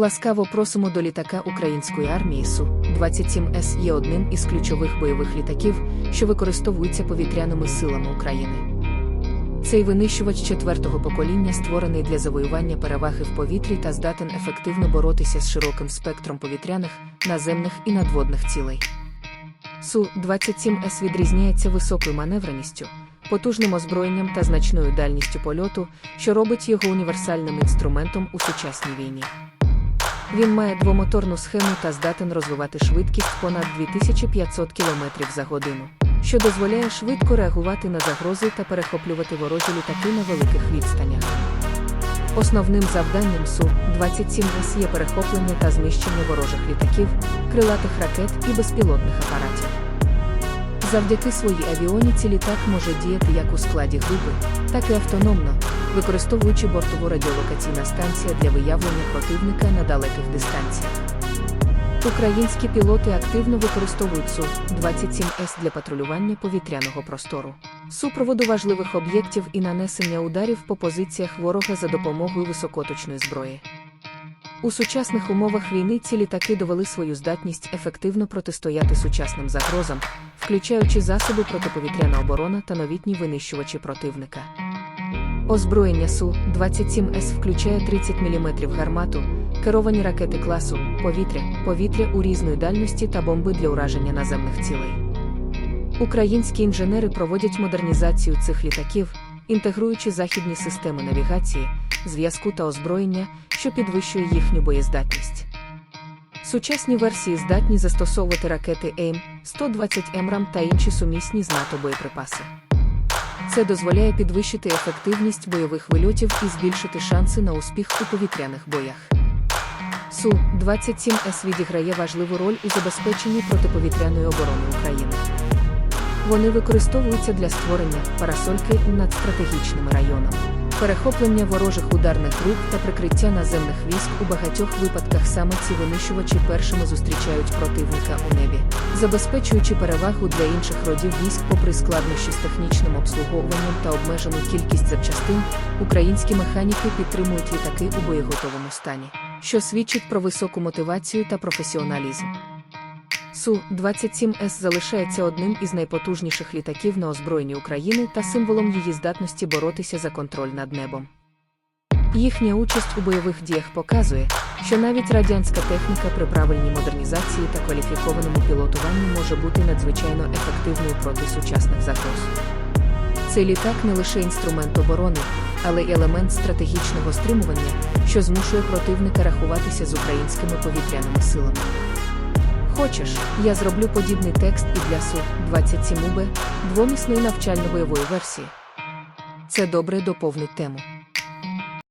Ласкаво просимо до літака української армії Су-27С є одним із ключових бойових літаків, що використовуються повітряними силами України. Цей винищувач четвертого покоління створений для завоювання переваги в повітрі та здатен ефективно боротися з широким спектром повітряних, наземних і надводних цілей. Су-27С відрізняється високою маневреністю, потужним озброєнням та значною дальністю польоту, що робить його універсальним інструментом у сучасній війні. Він має двомоторну схему та здатен розвивати швидкість понад 2500 км за годину, що дозволяє швидко реагувати на загрози та перехоплювати ворожі літаки на великих відстанях. Основним завданням Су-27С є перехоплення та знищення ворожих літаків, крилатих ракет і безпілотних апаратів. Завдяки своїй авіоніці літак може діяти як у складі групи, так і автономно, використовуючи бортову радіолокаційна станція для виявлення противника на далеких дистанціях. Українські пілоти активно використовують Су-27С для патрулювання повітряного простору, супроводу важливих об'єктів і нанесення ударів по позиціях ворога за допомогою високоточної зброї. У сучасних умовах війни ці літаки довели свою здатність ефективно протистояти сучасним загрозам, включаючи засоби протиповітряна оборона та новітні винищувачі противника. Озброєння Су-27С включає 30 мм гармату, керовані ракети класу, повітря, повітря у різної дальності та бомби для ураження наземних цілей. Українські інженери проводять модернізацію цих літаків, інтегруючи західні системи навігації, зв'язку та озброєння, що підвищує їхню боєздатність. Сучасні версії здатні застосовувати ракети АІМ-120 МРАМ та інші сумісні з НАТО боєприпаси. Це дозволяє підвищити ефективність бойових вильотів і збільшити шанси на успіх у повітряних боях. Су-27С відіграє важливу роль у забезпеченні протиповітряної оборони України. Вони використовуються для створення парасольки над стратегічними районами, перехоплення ворожих ударних груп та прикриття наземних військ у багатьох випадках саме ці винищувачі першими зустрічають противника у небі, забезпечуючи перевагу для інших родів військ попри складнощі з технічним обслуговуванням та обмежену кількість запчастин, українські механіки підтримують літаки у боєготовому стані, що свідчить про високу мотивацію та професіоналізм. Су-27С залишається одним із найпотужніших літаків на озброєнні України та символом її здатності боротися за контроль над небом. Їхня участь у бойових діях показує, що навіть радянська техніка при правильній модернізації та кваліфікованому пілотуванні може бути надзвичайно ефективною проти сучасних загроз. Цей літак не лише інструмент оборони, але й елемент стратегічного стримування, що змушує противника рахуватися з українськими повітряними силами. Хочеш, я зроблю подібний текст і для Су-27УБ, двомісної навчально-бойової версії. Це добре доповнить тему.